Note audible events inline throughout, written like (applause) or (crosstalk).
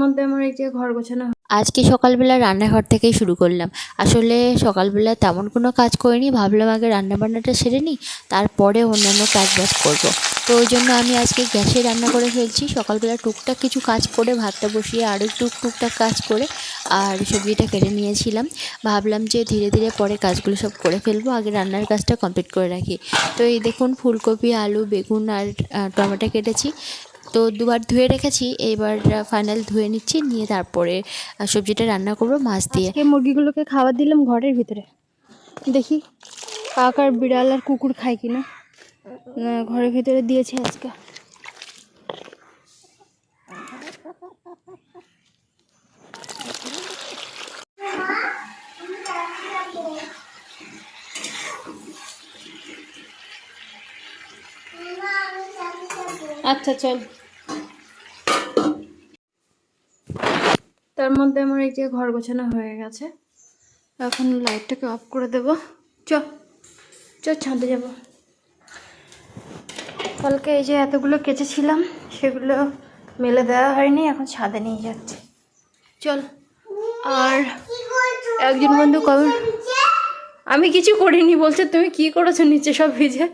মধ্যে আমার এই যে ঘর গোছানো আজকে সকালবেলা রান্নাঘর থেকেই শুরু করলাম। আসলে সকালবেলা তেমন কোনো কাজ করিনি, ভাবলাম আগে রান্নাবান্নাটা সেরে নিই, তারপরে অন্যান্য কাজ বাজ করব। তো ওই জন্য আমি আজকে গ্যাসে রান্না করে ফেলছি। সকালবেলা টুকটাক কিছু কাজ করে, ভাতটা বসিয়ে আরও একটু টুকটাক কাজ করে আর সবজিটা কেটে নিয়েছিলাম। ভাবলাম যে ধীরে ধীরে পরে কাজগুলো সব করে ফেলব, আগে রান্নার কাজটা কমপ্লিট করে রাখি। তো এই দেখুন, ফুলকপি, আলু, বেগুন আর টমেটো কেটেছি। তো দুবার ধুয়ে রেখেছি এইবার ফাইনাল ধুয়ে নিচ্ছি নিয়ে তারপরে সবজিটা রান্না করব মাছ দিয়ে। মুরগিগুলোকে খাবার দিলাম ঘরের ভিতরে। দেখি কাক আর বিড়াল আর কুকুর খায় কিনা। না, ঘরের ভিতরে দিয়েছে আজকে। আচ্ছা চল। তার মধ্যে আমার এই যে ঘর গোছানো হয়ে গেছে। এখন লাইটটাকে অফ করে দেব। চ চ, ছাদে যাব। কালকে এই যে এতগুলো কেচেছিলাম, সেগুলো মেলে দেওয়া হয়নি, এখন ছাদে নিয়ে যাচ্ছি। চল, আর একজন বন্ধু কবে? আমি কিছু করিনি, বলছে তুমি কি করেছ নিচে সব ভিজে?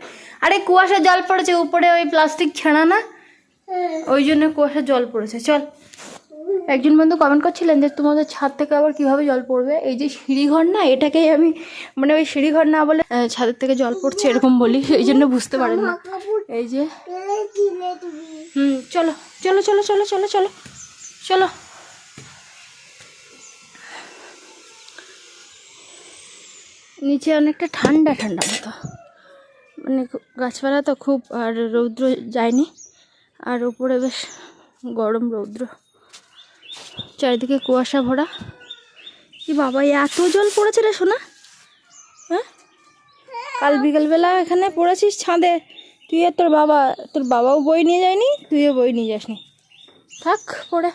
আরে কুয়াশা জল পড়েছে, উপরে ওই প্লাস্টিক ছেঁড়া না? ওই জন্য কুয়াশা জল পড়েছে, চল। একজন বন্ধু কমেন্ট করছিলেন যে, তোমাদের ছাদ থেকে আবার কীভাবে জল পড়বে? এই যে সিঁড়িঘর না, এটাকেই আমি মানে ওই সিঁড়িঘর না বলে ছাদের থেকে জল পড়ছে এরকম বলি, এই জন্য বুঝতে পারেন না। এই যে, হুম, চলো চলো চলো চলো চলো চলো চলো। নিচে অনেকটা ঠান্ডা ঠান্ডা মতো। মানে গাছপালা তো খুব, আর রৌদ্র যায়নি। আর উপরে বেশ গরম রৌদ্র। চারিদিকে কুয়াশা ভরা। কি বাবা এত জল পড়েছে রে সোনা? হ্যাঁ? কাল বিকালবেলা এখানে পড়েছিস ছাদে। তুই আর তোর বাবা, তোর বাবাও বই নিয়ে যায়নি, তুইও বই নিয়ে যাসনি। থাক পড়ে।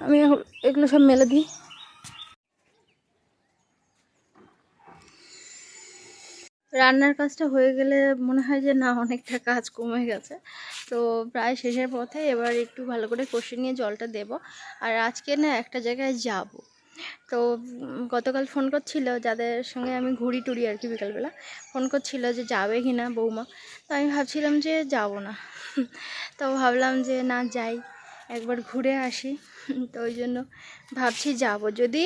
আমি এখন এগুলো সব মেলে দিই। রান্নার কাজটা হয়ে গেলে মনে হয় যে না, অনেকটা কাজ কমে গেছে। তো প্রায় শেষের পথে এবার একটু ভালো করে কষে নিয়ে জলটা দেব। আর আজকে না একটা জায়গায় যাব। তো গতকাল ফোন করছিল যাদের সঙ্গে আমি ঘুরি টুরি আর কি বিকালবেলা, ফোন করছিল যে যাবে কি না বৌমা। তো আমি ভাবছিলাম যে যাব না। তো ভাবলাম যে না, যাই। একবার ঘুরে আসি। তো ওই জন্য ভাবছি যাব। যদি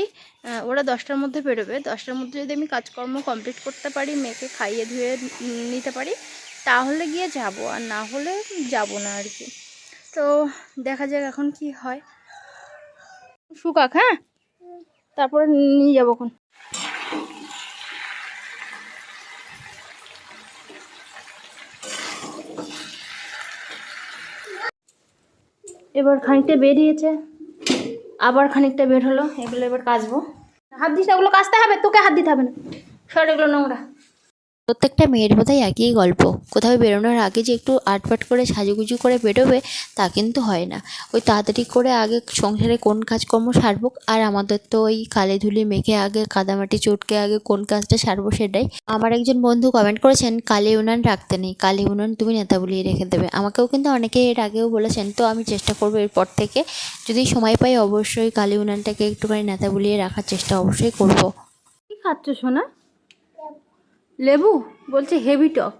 ওরা দশটার মধ্যে বেরোবে, দশটার মধ্যে যদি আমি কাজকর্ম কমপ্লিট করতে পারি, মেয়েকে খাইয়ে ধুয়ে নিতে পারি, তাহলে গিয়ে যাব। আর না হলে যাব না আর কি। তো দেখা যাক এখন কি হয়। শুকাক হ্যাঁ? তারপরে নিয়ে যাব এখন। এবার খানিকটা বেরিয়েছে, আবার খানিকটা বের হলো, এগুলো এবার কাচবো। হাত দিস ওগুলো কাচতে হবে, তোকে হাত দিতে হবে না। সর এগুলো নোংরা। প্রত্যেকটা মেয়ের বোধহয় একই গল্প। কোথাও বেরোনোর আগে যে একটু আটপাট করে সাজুগুজু করে বেরোবে, তা কিন্তু হয় না। ওই তাড়াতাড়ি করে আগে সংসারে কোন কাজকর্ম সারবো, আর আমাদের তো ওই কালে ধুলি মেখে আগে কাদামাটি চটকে আগে কোন কাজটা সারবো সেটাই। আমার একজন বন্ধু কমেন্ট করেছেন, কালি উনান রাখতে নেই, কালি উনান তুমি নেতা বলিয়ে রেখে দেবে। আমাকেও কিন্তু অনেকে এর আগেও বলেছেন, তো আমি চেষ্টা করব এরপর থেকে। যদি সময় পাই অবশ্যই কালি উনানটাকে একটুখানি নেতা বলিয়ে রাখার চেষ্টা অবশ্যই করব। কি খাচ্ছ সোনা? লেবু? বলছে হেভি টক।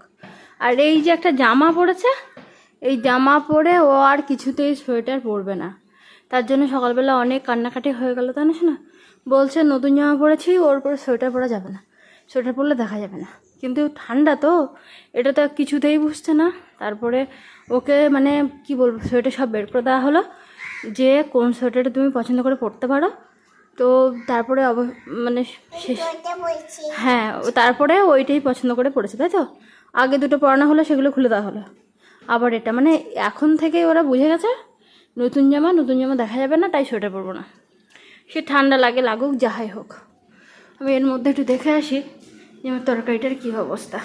আর এই যে একটা জামা পড়েছে, এই জামা পরে ও আর কিছুতেই সোয়েটার পরবে না। তার জন্য সকালবেলা অনেক কান্নাকাটি হয়ে গেল, তাই না শোনা বলছে, নতুন জামা পরেছি, ওর পরে সোয়েটার পরা যাবে না। সোয়েটার পরলে দেখা যাবে না। কিন্তু ঠান্ডা তো, এটা তো কিছুতেই বুঝছে না। তারপরে ওকে মানে কি বলব, সোয়েটার সব বের করে দেওয়া হলো। যে কোন সোয়েটারটা তুমি পছন্দ করে পরতে পারো তো তারপরে অব মানে শেষ হ্যাঁ তারপরে ওইটাই পছন্দ করে পড়েছে তাই তো? আগে দুটো পড়ানো হলো সেগুলো খুলে দেওয়া হলো। আবার এটা মানে এখন থেকে ওরা বুঝে গেছে নতুন জামা নতুন জামা দেখা যাবে না তাই সোয়েটার পরবো না। সে ঠান্ডা লাগে লাগুক যাহাই হোক। আমি এর মধ্যে একটু দেখে আসি যে আমার তরকারিটার কী অবস্থা।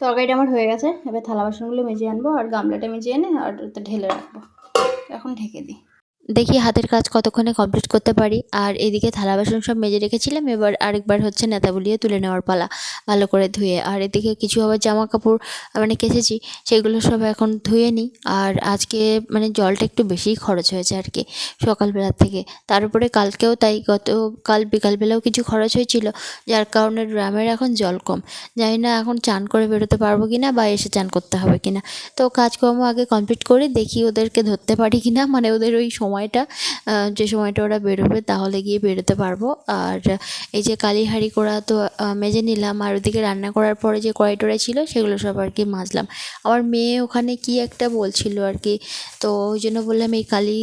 তরকারিটা আমার হয়ে গেছে। এবার থালা বাসনগুলো মেজে আনব আর গামলাটা মেজে এনে আর ঢেলে রাখব। এখন ঢেকে দিই। দেখি হাতের কাজ কতক্ষণে কমপ্লিট করতে পারি। আর এদিকে থালা বাসন সব মেজে রেখেছিলাম, এবার আরেকবার হচ্ছে নেতা বুলিয়ে তুলে নেওয়ার পালা ভালো করে ধুয়ে। আর এদিকে কিছু আবার জামা কাপড় মানে কেচেছি, সেগুলো সব এখন ধুয়ে নিই। আর আজকে মানে জলটা একটু বেশিই খরচ হয়েছে আর কি সকালবেলার থেকে। তার উপরে কালকেও তাই গত, কাল বিকালবেলাও কিছু খরচ হয়েছিল, যার কারণে ড্রামের এখন জল কম। জানি না এখন চান করে বেরোতে পারব কি না বা এসে চান করতে হবে কি না তো কাজকর্ম আগে কমপ্লিট করি, দেখি ওদেরকে ধরতে পারি কি না মানে ওদের ওই সময়টা যে সময়টা ওরা বেরোবে তাহলে গিয়ে বেরোতে পারব। আর এই যে কালি হাঁড়ি করা তো মেজে নিলাম আর ওদিকে রান্না করার পরে যে কড়াই ছিল সেগুলো সব আর কি মাজলাম। আমার মেয়ে ওখানে কি একটা বলছিল আর কি, তো ওই জন্য বললাম এই কালি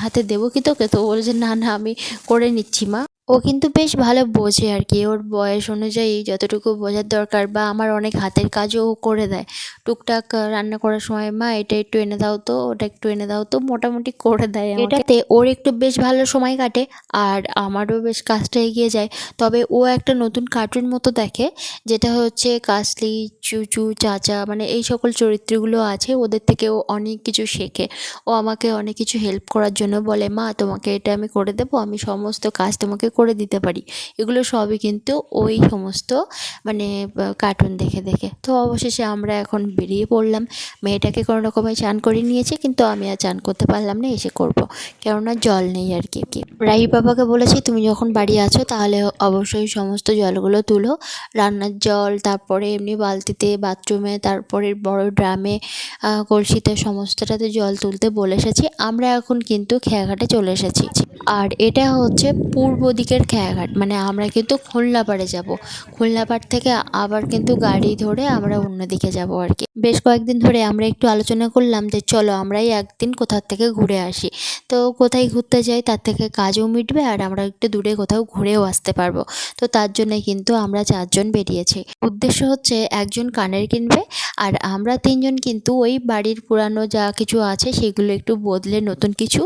হাতে দেবো কি তোকে? তো বলছে, না না, আমি করে নিচ্ছি মা। ও কিন্তু বেশ ভালো বোঝে আর কি ওর বয়স অনুযায়ী যতটুকু বোঝার দরকার বা আমার অনেক হাতের কাজও ও করে দেয়। টুকটাক রান্না করার সময় মা এটা একটু এনে দাও তো ওটা একটু এনে দাও তো। মোটামুটি করে দেয় এটাতে ওর একটু বেশ ভালো সময় কাটে আর আমারও বেশ কাজটা এগিয়ে যায়। তবে ও একটা নতুন কার্টুন মতো দেখে যেটা হচ্ছে কাসলি চুচু চাচা মানে এই সকল চরিত্রগুলো আছে ওদের থেকে ও অনেক কিছু শেখে। ও আমাকে অনেক কিছু হেল্প করার জন্য বলে মা তোমাকে এটা আমি করে দেবো আমি সমস্ত কাজ তোমাকে করে দিতে পারি। এগুলো সবই কিন্তু ওই সমস্ত মানে কার্টুন দেখে দেখে। তো অবশেষে আমরা এখন বেরিয়ে পড়লাম। মেয়েটাকে কোনো রকমে চান করে নিয়েছে, কিন্তু আমি আর চান করতে পারলাম না, এসে করব। কেননা জল নেই আর কি কি। রাহি বাবাকে বলেছি, তুমি যখন বাড়ি আছো, তাহলে অবশ্যই সমস্ত জলগুলো তুলো। রান্নার জল, তারপরে এমনি বালতিতে, বাথরুমে, তারপরে বড় ড্রামে কলসিতে, সমস্তটাতে জল তুলতে বলে এসেছি। আমরা এখন কিন্তু খেয়াঘাটে চলে এসেছি। আর এটা হচ্ছে পূর্ব দিকের খেয়াঘাট। মানে আমরা কিন্তু খুলনাপাড়ে যাব। খুলনাপাড় থেকে আবার কিন্তু গাড়ি ধরে আমরা অন্যদিকে যাব আর কি। বেশ কয়েকদিন ধরে আমরা একটু আলোচনা করলাম যে, চলো আমরাই একদিন কোথার থেকে ঘুরে আসি। তো কোথায় ঘুরতে যাই তার থেকে কাজও মিটবে আর আমরা একটু দূরে কোথাও ঘুরেও আসতে পারব। তো তার জন্য কিন্তু আমরা চারজন বেরিয়েছি। উদ্দেশ্য হচ্ছে একজন কানের কিনবে আর আমরা তিনজন কিন্তু ওই বাড়ির পুরানো যা কিছু আছে সেগুলো একটু বদলে নতুন কিছু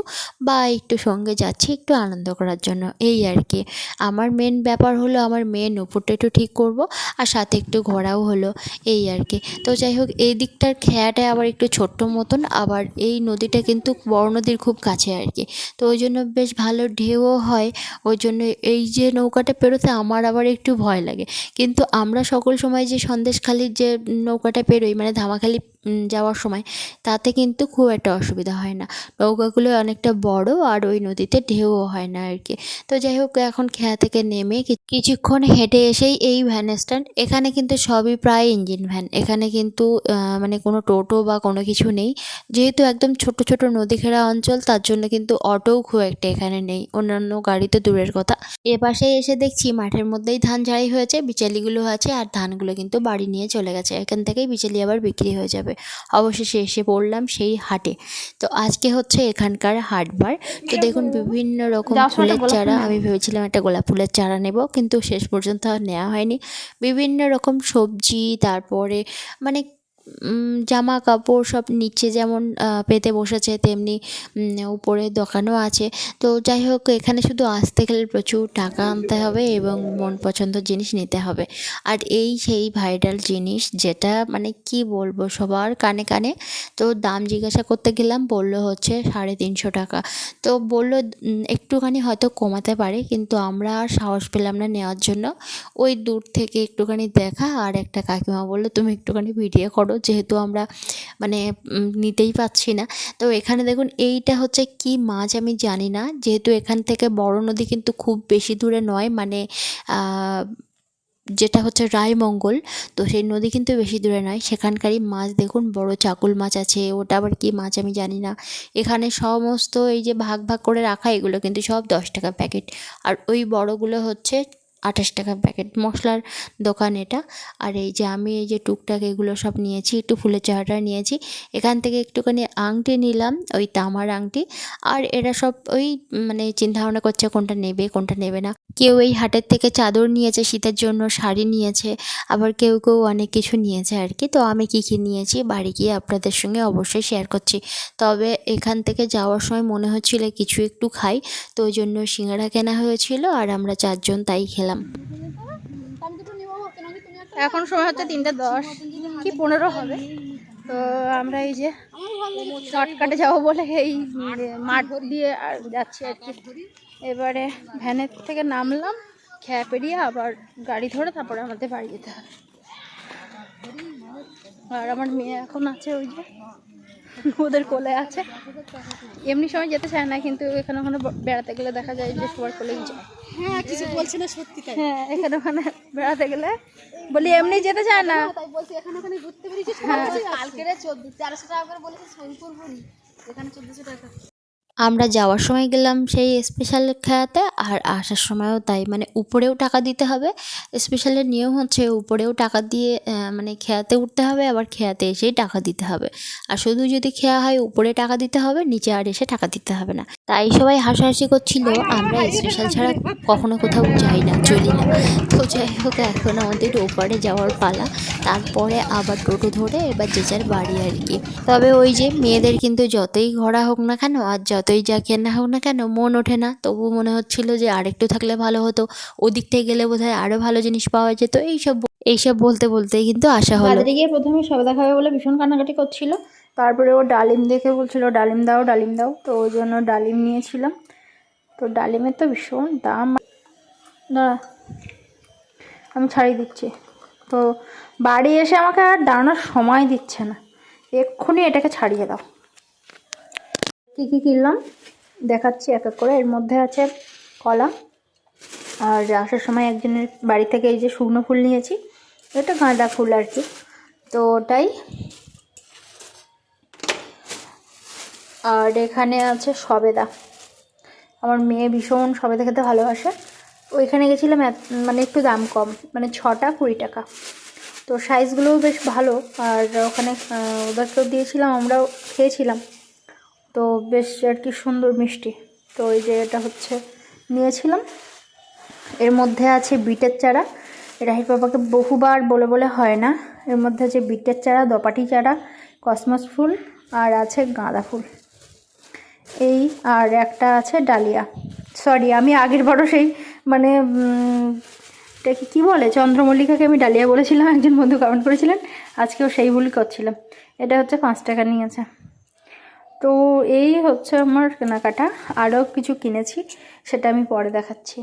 বা একটু সঙ্গে যাচ্ছি, একটু আনন্দ করার জন্য। এই আর কি। আমার মেন ব্যাপার হলো আমার মেয়ের নুপুরটা একটু ঠিক করব আর সাথে একটু ঘোরাও হলো, এই আর কি। তো যাই হোক, এই দিকটার খেয়াটা আবার একটু ছোট্ট মতন, আবার এই নদীটা কিন্তু বড় নদীর খুব কাছে আর কি। তো ওই জন্য বেশ ভালো ঢেউও হয়, ওই জন্য এই যে নৌকাটা পেরোতে আমার আবার একটু ভয় লাগে। কিন্তু আমরা সকল সময় যে সন্দেশখালির যে নৌকাটা পেরোই মানে ধামাখালি যাওয়ার সময়, তাতে কিন্তু খুব একটা অসুবিধা হয় না। নৌকাগুলো অনেকটা বড় আর ওই নদীতে ঢেউও হয় না আর কি তো যাই হোক, এখন খেয়া থেকে নেমে কিছুক্ষণ হেঁটে এসেই এই ভ্যান স্ট্যান্ড এখানে কিন্তু সবই প্রায় ইঞ্জিন ভ্যান এখানে কিন্তু মানে কোনো টোটো বা কোনো কিছু নেই। যেহেতু একদম ছোট ছোট নদী ঘেরা অঞ্চল, তার জন্য কিন্তু অটোও খুব একটা এখানে নেই। অন্যান্য গাড়ি তো দূরের কথা। এ পাশে এসে দেখছি মাঠের মধ্যেই ধান ঝাড়াই হয়েছে, বিচালিগুলো আছে আর ধানগুলো কিন্তু বাড়ি নিয়ে চলে গেছে। এখান থেকেই বিচালি আবার বিক্রি হয়ে যাবে। অবশেষে এসে পড়লাম সেই হাটে। তো আজকে হচ্ছে এখানকার হাটবার তো দেখুন বিভিন্ন রকম ফুলের চারা আমি ভেবেছিলাম একটা গোলাপ ফুলের চারা নেব কিন্তু শেষ পর্যন্ত আর নেওয়া হয়নি। বিভিন্ন রকম সবজি তারপরে মানে জামা কাপড় সব নিচে যেমন পেতে বসেছে তেমনি উপরে দোকানও আছে। তো যাই হোক, এখানে শুধু আসতে গেলে প্রচুর টাকা আনতে হবে এবং মন পছন্দ জিনিস নিতে হবে। আর এই সেই ভাইরাল জিনিস যেটা মানে কি বলব, সবার কানে কানে। তো দাম জিজ্ঞাসা করতে গেলাম, বলল হচ্ছে সাড়ে তিনশো টাকা। তো বলল একটুখানি হয়তো কমাতে পারে, কিন্তু আমরা আর সাহস পেলাম না নেওয়ার জন্য। ওই দূর থেকে একটুখানি দেখা, আর একটা কাকিমা বলল, তুমি একটুখানি ভিডিও করো। যেহেতু আমরা মানে নিতেই পাচ্ছি না। তো এখানে দেখুন, এইটা হচ্ছে কি মাছ আমি জানি না। যেহেতু এখান থেকে বড় নদী কিন্তু খুব বেশি দূরে নয় মানে যেটা হচ্ছে রায়মঙ্গল, তো সেই নদী কিন্তু বেশি দূরে নয়। সেখানকারই মাছ দেখুন, বড় চাকুল মাছ আছে, ওটা আবার কি মাছ আমি জানি না। এখানে সমস্ত এই যে ভাগ ভাগ করে রাখা, এগুলো কিন্তু সব দশ টাকা প্যাকেট। আর ওই বড়গুলো হচ্ছে আঠাশ টাকা প্যাকেট মশলার দোকান এটা। আর এই যে আমি এই যে টুকটাক এগুলো সব নিয়েছি, একটু ফুলের চারাটা নিয়েছি, এখান থেকে একটুখানি আংটি নিলাম, ওই তামার আংটি। আর এরা সব ওই মানে চিন্তা ভাবনা করছে কোনটা নেবে কোনটা নেবে না। কেউ এই হাটের থেকে চাদর নিয়েছে, শীতের জন্য শাড়ি নিয়েছে, আবার কেউ কেউ অনেক কিছু নিয়েছে আর কি। তো আমি কী কী নিয়েছি, বাড়ি গিয়ে আপনাদের সঙ্গে অবশ্যই শেয়ার করছি। তবে এখান থেকে যাওয়ার সময় মনে হচ্ছিল কিছু একটু খাই, তো ওই জন্য সিঙ্গারা কেনা হয়েছিল, আর আমরা চারজন তাই খেলাম। এখন সময় হচ্ছে তিনটে দশ। কি পনেরো হবে? তো আমরা এই যে শর্টকাটে যাব বলে এই মাঠ দিয়ে আর যাচ্ছি আর কি। এবারে ভ্যানের থেকে নামলাম, খেয়া পেরিয়ে আবার গাড়ি ধরে তারপরে আমাদের বাড়ি যেতে হবে। আর আমার মেয়ে এখন আছে ওই যে ওদের কোলে আছে। এমনি সময় যেতে চায় না কিন্তু এখানে ওখানে বেড়াতে গেলে দেখা যায় যে সবার কোলেই যায়। হ্যাঁ কিছু বলছে না সত্যি তাই। হ্যাঁ এখানে ওখানে বেড়াতে গেলে বলি এমনি যেতে চায় না? তাই বলছি এখানে ওখানে ঘুরতে বেরিয়েছি হ্যাঁ। কালকে চোদ্দ চারশো টাকা করে বলেছে সোনপুর এখানে চোদ্দশো টাকা। আমরা যাওয়ার সময় গেলাম সেই স্পেশাল খেয়াতে আর আসার সময়ও তাই মানে উপরেও টাকা দিতে হবে। স্পেশালের নিয়ম হচ্ছে উপরেও টাকা দিয়ে মানে খেয়াতে উঠতে হবে, আবার খেয়াতে এসেই টাকা দিতে হবে। আর শুধু যদি খেয়া হয় উপরে টাকা দিতে হবে, নিচে আর এসে টাকা দিতে হবে না। তাই সবাই হাসাহাসি করছিল, আমরা স্পেশাল ছাড়া কখনো কোথাও যাই না, চলি না। তো যাই হোক, এখন আমাদের ওপারে যাওয়ার পালা। তারপরে আবার টোটো ধরে এবার যে যার বাড়ি আর কি। তবে ওই যে মেয়েদের কিন্তু যতই ঘোরা হোক না কেন, আর যতই যা কেনা হোক না কেন, মন ওঠে না। তবু মনে হচ্ছিল যে আরেকটু থাকলে ভালো হতো। ওদিক থেকে গেলে বোধহয় আরও ভালো জিনিস পাওয়া যেত। এইসব এইসব বলতে বলতেই কিন্তু আসা হলো। বাজারে গিয়ে প্রথমে সবেদা খাবে বলে ভীষণ কান্নাকাটি করছিল। তারপরে ও ডালিম দেখে বলছিল, ডালিম দাও ডালিম দাও। তো ওই জন্য ডালিম নিয়েছিলাম। তো ডালিমের তো ভীষণ দাম। দাঁড়া, আমি ছাড়িয়ে দিচ্ছি। তো বাড়ি এসে আমাকে আর দাঁড়ানোর সময় দিচ্ছে না। এক্ষুনি এটাকে ছাড়িয়ে দাও। কী কী কিনলাম? দেখাচ্ছি এক এক করে। এর মধ্যে আছে কলা। আর আসার সময় একজনের বাড়ি থেকে এই যে শুকনো ফুল নিয়েছি, এটা গাঁদা ফুল আর কি। তো ওটাই। আর এখানে আছে সবেদা। আমার মেয়ে ভীষণ সবেদা খেতে ভালোবাসে। ওইখানে গেছিলাম মানে একটু দাম কম মানে ছটা কুড়ি টাকা। তো সাইজগুলোও বেশ ভালো। আর ওখানে ওদেরকেও দিয়েছিলাম, আমরাও খেয়েছিলাম। তো বেশ আর কি সুন্দর মিষ্টি। তো এই যে এটা হচ্ছে নিয়েছিলাম। এর মধ্যে আছে বিটের চারা। রাহির বাবাকে বহুবার বলে বলে হয় না। এর মধ্যে আছে বিটের চারা, দপাটি চারা, কসমস ফুল আর আছে গাঁদা ফুল। এই আর একটা আছে ডালিয়া। সরি, আমি আগের বড় সেই মানে এটাকে কী বলে? চন্দ্রমল্লিকাকে আমি ডালিয়া বলেছিলাম, একজন বন্ধু কমেন্ট করেছিলেন। আজকেও সেই ভুলই করছিলাম। এটা হচ্ছে পাঁচ টাকা নিয়েছে। তো এই হচ্ছে আমার কেনাকাটা। আরও কিছু কিনেছি সেটা আমি পরে দেখাচ্ছি।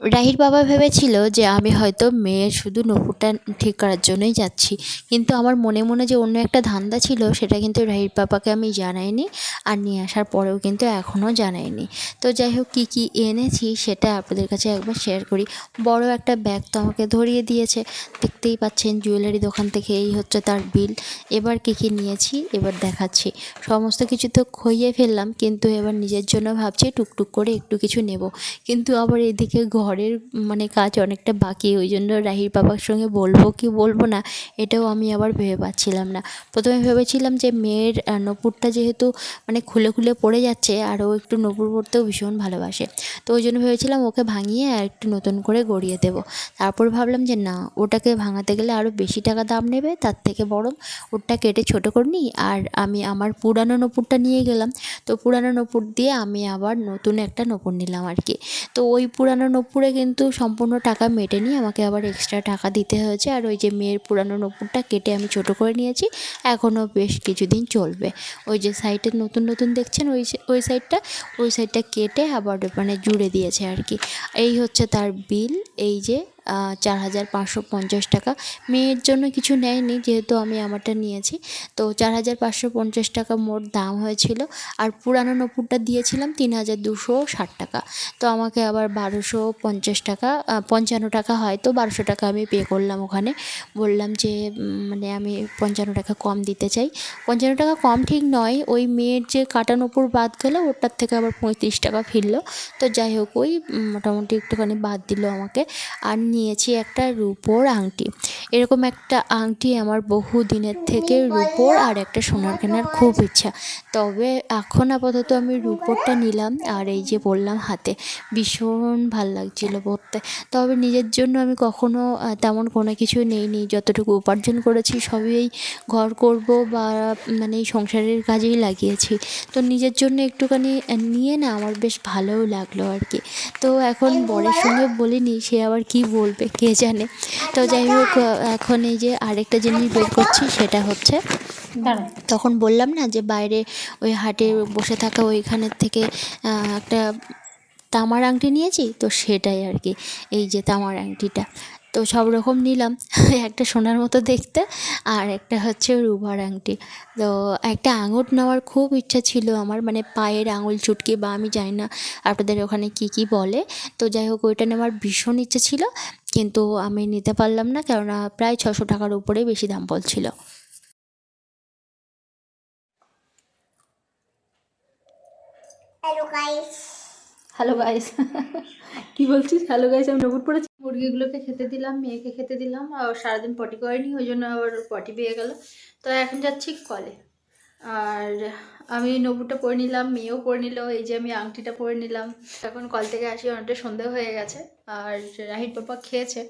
রাহির বাবা ভেবেছিল যে আমি হয়তো মেয়ের শুধু নপুরটা ঠিক করার জন্যই যাচ্ছি। কিন্তু আমার মনে মনে যে অন্য একটা ধান্দা ছিল, সেটা কিন্তু রাহির বাবাকে আমি জানাইনি আর নিয়ে আসার পরেও কিন্তু এখনও জানাইনি। তো যাই হোক, কী কী এনেছি সেটা আপনাদের কাছে একবার শেয়ার করি। বড় একটা ব্যাগ তো আমাকে ধরিয়ে দিয়েছে। দেখতেই পাচ্ছেন জুয়েলারি দোকান থেকে এই হচ্ছে তার বিল এবার কী কী নিয়েছি, এবার দেখাচ্ছি। সমস্ত কিছু তো খইয়ে ফেললাম, কিন্তু এবার নিজের জন্য ভাবছি টুকটুক করে একটু কিছু নেব। কিন্তু আবার এদিকে ঘরের মানে কাজ অনেকটা বাকি, ওই জন্য রাহির বাবার সঙ্গে বলব কি বলব না, এটাও আমি আবার ভেবে পাচ্ছিলাম না। প্রথমে ভেবেছিলাম যে মেয়ের নপুরটা যেহেতু মানে খুলে খুলে পড়ে যাচ্ছে, আর ও একটু নপুর পড়তেও ভীষণ ভালোবাসে। তো ওই জন্য ভেবেছিলাম ওকে ভাঙিয়ে আর একটু নতুন করে গড়িয়ে দেবো। তারপর ভাবলাম যে না, ওটাকে ভাঙাতে গেলে আরও বেশি টাকা দাম নেবে, তার থেকে বরং ওটা কেটে ছোটো করে নিই, আর আমি আমার পুরানো নপুরটা নিয়ে গেলাম। তো পুরানো নপুর দিয়ে আমি আবার নতুন একটা নপুর নিলাম আর কি। তো ওই পুরানো নপুরে কিন্তু সম্পূর্ণ টাকা মেটে নিয়ে আমাকে আবার এক্সট্রা টাকা দিতে হয়েছে। আর ওই যে মেয়ের পুরানো নপুরটা কেটে আমি ছোট করে নিয়েছি। এখনও বেশ কিছুদিন চলবে। ওই যে সাইডে নতুন নতুন দেখছেন ওই ওই সাইডটা ওই সাইডটা কেটে আবার মানে জুড়ে দিয়েছে আর কি। এই হচ্ছে তার বিল এই যে চার হাজার পাঁচশো পঞ্চাশ টাকা। মেয়ের জন্য কিছু নেয়নি, যেহেতু আমি আমারটা নিয়েছি। তো চার হাজার পাঁচশো পঞ্চাশ টাকা মোট দাম হয়েছিল, আর পুরানো নপুরটা দিয়েছিলাম তিন হাজার দুশো ষাট টাকা। তো আমাকে আবার বারোশো পঞ্চাশ টাকা পঞ্চান্ন টাকা হয়, তো বারোশো টাকা আমি পে করলাম ওখানে। বললাম যে মানে আমি পঞ্চান্ন টাকা কম দিতে চাই। পঞ্চান্ন টাকা কম ঠিক নয়, ওই মেয়ের যে কাটা নপুর বাদ গেলো, ওটার থেকে আবার পঁয়ত্রিশ টাকা ফিরলো। তো যাই হোক, ওই মোটামুটি একটুখানি বাদ দিল আমাকে। আর নিয়েছি একটা রূপোর আংটি। এরকম একটা আংটি আমার বহু দিনের থেকে রূপোর আর একটা সোনার কেনার খুব ইচ্ছা। তবে এখন আপাতত আমি রূপোরটা নিলাম আর এই যে বললাম হাতে। ভীষণ ভালো লাগছিল পরতে। তবে নিজের জন্য আমি কখনো তেমন কোনো কিছু নেইনি। যতটুকু উপার্জন করেছি সবই এই ঘর করব বা মানে এই সংসারের কাজেই লাগিয়েছি। তো নিজের জন্য একটুখানি নিয়ে না আমার বেশ ভালোও লাগল আর কি। তো এখন বরের সঙ্গে বলিনি, সে আবার কি বলবে? বলবে কে জানে। তো যাই হোক এখন এই যে আরেকটা জিনিস বের করছি সেটা হচ্ছে তখন বললাম না যে বাইরে ওই হাটে বসে থাকা ওইখানের থেকে একটা তামার আংটি নিয়েছি? তো সেটাই আর কি এই যে তামার আংটিটা। তো সব রকম নিলাম। (laughs) একটা সোনার মতো দেখতে আর একটা হচ্ছে রুবার আংটি। তো একটা আঙুর নেওয়ার খুব ইচ্ছা ছিল আমার মানে পায়ের আঙুল চুটকি বা আমি জানি না আপনাদের ওখানে কি কি বলে। তো যাই হোক, ওইটা নেওয়ার ভীষণ ইচ্ছে ছিল, কিন্তু আমি নিতে পারলাম না, কেননা প্রায় ছশো টাকার উপরে বেশি দাম বলছিল। হ্যালো গাইস কি বলছিস? হ্যালো গাইস আমি নবুর পড়েছি। মুরগিগুলোকে খেতে দিলাম, মেয়েকে খেতে দিলাম, আর সারাদিন পটি করেনি, ওই জন্য আবার পটি পেয়ে গেল। তো এখন যাচ্ছি কলে। আর আমি নবুটা পরে নিলাম, মেয়েও পরে নিল, এই যে আমি আংটিটা পরে নিলাম। এখন কল থেকে আসি, অনেকটা সন্ধে হয়ে গেছে, আর রাহির পাপা খেয়েছে।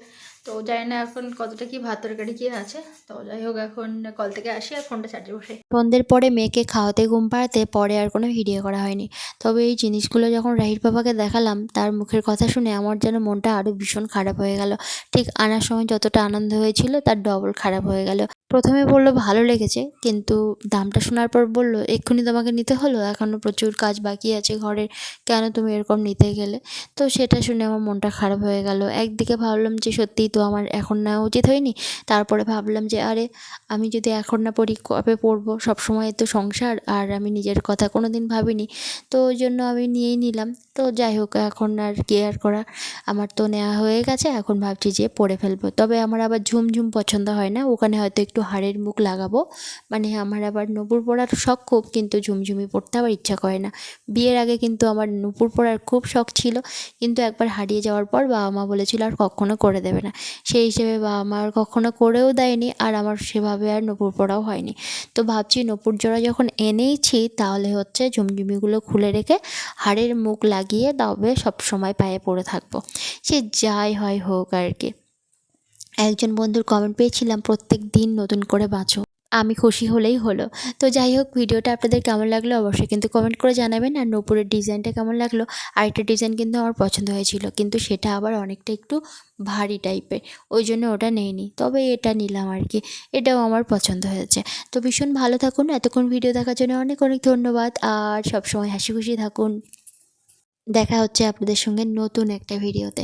তো জানি না এখন কতটা কি ভাত তরকারি কি আছে। তো যাই হোক এখন কল থেকে আসি আর ফোনটা চার্জে বসে। সন্ধ্যের পরে মেয়েকে খাওয়াতে ঘুম পাড়াতে পরে আর কোনো ভিডিও করা হয়নি। তবে এই জিনিসগুলো যখন রাহির বাবাকে দেখালাম, তার মুখের কথা শুনে আমার যেন মনটা আরও ভীষণ খারাপ হয়ে গেল। ঠিক আনার সময় যতটা আনন্দ হয়েছিল, তার ডবল খারাপ হয়ে গেল। প্রথমে বলল, ভালো লেগেছে। কিন্তু দামটা শোনার পর বলল, এক্ষুনি তোমাকে নিতে হলো? এখনও প্রচুর কাজ বাকি আছে ঘরের কেন তুমি এরকম নিতে গেলে? তো সেটা শুনে আমার মনটা খারাপ হয়ে গেল। একদিকে ভাবলাম যে, সত্যিই তো আমার এখন নেওয়া উচিত হয়নি। তারপরে ভাবলাম যে, আরে, আমি যদি এখন না পড়ি, কবে পড়ব? সবসময় তো সংসার, আর আমি নিজের কথা কোনো দিন ভাবিনি। তো ওই জন্য আমি নিয়েই নিলাম। তো যাই হোক, এখন আর কেয়ার করা? আমার তো নেওয়া হয়ে গেছে, এখন ভাবছি যে পড়ে ফেলব। তবে আমার আবার ঝুমঝুম পছন্দ হয় না। ওখানে হয়তো একটু হাড়ের মুখ লাগাবো। মানে আমার আবার নূপুর পরার শখ খুব, কিন্তু ঝুমঝুমি পড়তে আবার ইচ্ছা করে না। বিয়ের আগে কিন্তু আমার নূপুর পরার খুব শখ ছিল, কিন্তু একবার হারিয়ে যাওয়ার পর বাবা মা বলেছিল আর কখনো করে দেবে না। সেই হিসেবে বাবা মা আর কখনো করেও দেয়নি, আর আমার সেভাবে আর নূপুর পরাও হয়নি। তো ভাবছি নূপুর জোড়া যখন এনেইছি, তাহলে হচ্ছে ঝুমঝুমিগুলো খুলে রেখে হাড়ের মুখ লাগিয়ে তবে সব সময় পায়ে পড়ে থাকব। সে যাই হয় হোক আর কি। একজন বন্ধুর কমেন্ট পেয়েছিলাম, প্রত্যেক দিন নতুন করে বাঁচো। আমি খুশি হলেই হলো। তো যাই হোক, ভিডিওটা আপনাদের কেমন লাগল অবশ্যই কিন্তু কমেন্ট করে জানাবেন। আর নূপুরের ডিজাইনটা কেমন লাগল? আরেকটা ডিজাইন কিন্তু আমার পছন্দ হয়েছিল, কিন্তু সেটা আবার অনেকটা একটু ভারী টাইপের ওই জন্য ওটা নেইনি, তবে এটা নিলাম আর কি। এটাও আমার পছন্দ হয়েছে। তো ভীষণ ভালো থাকুন। এতক্ষণ ভিডিও দেখার জন্য অনেক অনেক ধন্যবাদ। আর সবসময় হাসি খুশি থাকুন। দেখা হচ্ছে আপনাদের সঙ্গে নতুন একটা ভিডিওতে।